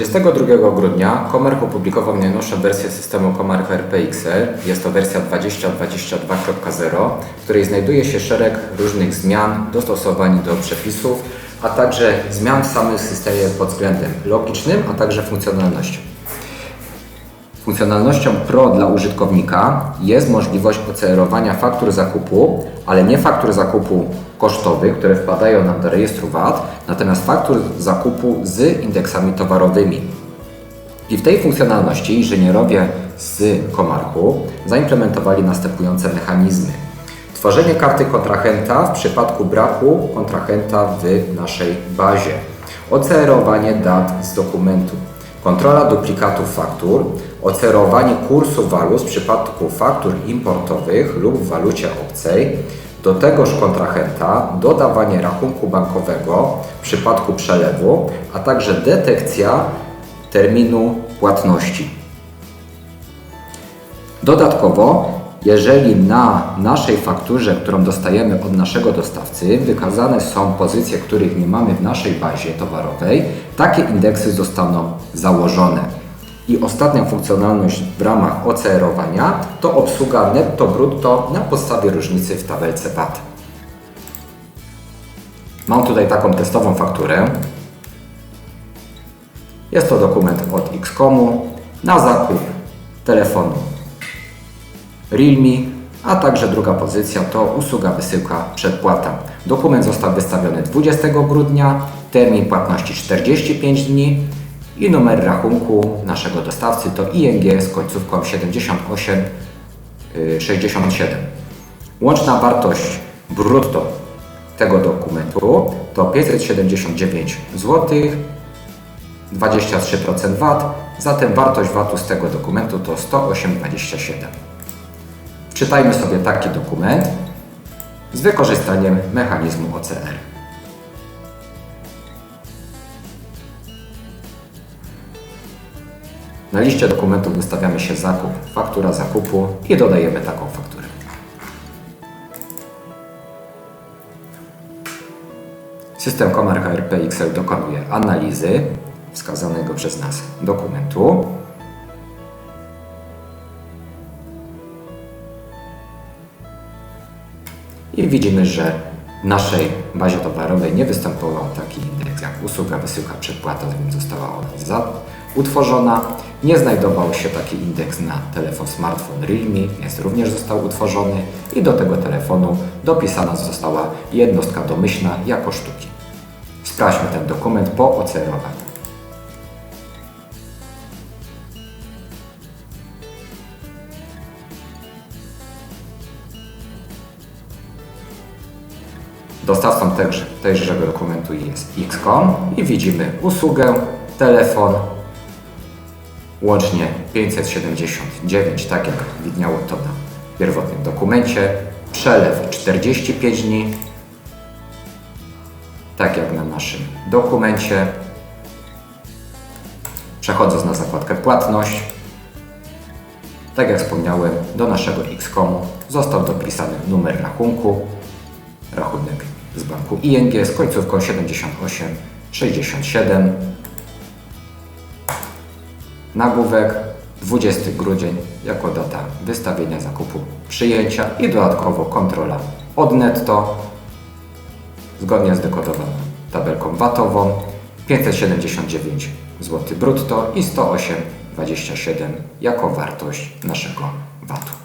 22 grudnia Comerch opublikował najnowszą wersję systemu Comerch RPXL. Jest to wersja 2022.0, w której znajduje się szereg różnych zmian, dostosowań do przepisów, a także zmian w samym systemie pod względem logicznym, a także funkcjonalnością. Funkcjonalnością Pro dla użytkownika jest możliwość OCR-owania faktur zakupu, ale nie faktur zakupu kosztowych, które wpadają nam do rejestru VAT, natomiast faktur zakupu z indeksami towarowymi. I w tej funkcjonalności inżynierowie z Komarku zaimplementowali następujące mechanizmy. Tworzenie karty kontrahenta w przypadku braku kontrahenta w naszej bazie. OCR-owanie dat z dokumentu. Kontrola duplikatów faktur. OCR-owanie kursu walut w przypadku faktur importowych lub w walucie obcej. Do tegoż kontrahenta dodawanie rachunku bankowego w przypadku przelewu, a także detekcja terminu płatności. Dodatkowo, jeżeli na naszej fakturze, którą dostajemy od naszego dostawcy, wykazane są pozycje, których nie mamy w naszej bazie towarowej, takie indeksy zostaną założone. I ostatnia funkcjonalność w ramach OCR-owania to obsługa netto-brutto na podstawie różnicy w tabelce VAT. Mam tutaj taką testową fakturę. Jest to dokument od Xcomu na zakup telefonu Realme, a także druga pozycja to usługa wysyłka przedpłata. Dokument został wystawiony 20 grudnia, termin płatności 45 dni i numer rachunku naszego dostawcy to ING z końcówką 7867. Łączna wartość brutto tego dokumentu to 579 zł, 23% VAT, zatem wartość VAT-u z tego dokumentu to 108,27. Czytajmy sobie taki dokument z wykorzystaniem mechanizmu OCR. Na liście dokumentów wystawiamy się zakup, faktura zakupu i dodajemy taką fakturę. System Comarch RPXL dokonuje analizy wskazanego przez nas dokumentu. I widzimy, że w naszej bazie towarowej nie występował taki indeks jak usługa, wysyłka, przedpłata, więc została ona utworzona. Nie znajdował się taki indeks na telefon smartfon Realme, więc również został utworzony i do tego telefonu dopisana została jednostka domyślna jako sztuki. Sprawdźmy ten dokument po ocerowaniu. Dostawcą tegoż, tejżego dokumentu jest Xcom i widzimy usługę, telefon, łącznie 579, tak jak widniało to na pierwotnym dokumencie, przelew 45 dni, tak jak na naszym dokumencie. Przechodząc na zakładkę płatność, tak jak wspomniałem, do naszego Xcomu został dopisany numer rachunku, rachunek z banku ING z końcówką 7867. Nagłówek 20 grudzień jako data wystawienia zakupu przyjęcia i dodatkowo kontrola od netto zgodnie z dekodowaną tabelką VAT-ową 579 zł brutto i 108,27 jako wartość naszego VAT-u.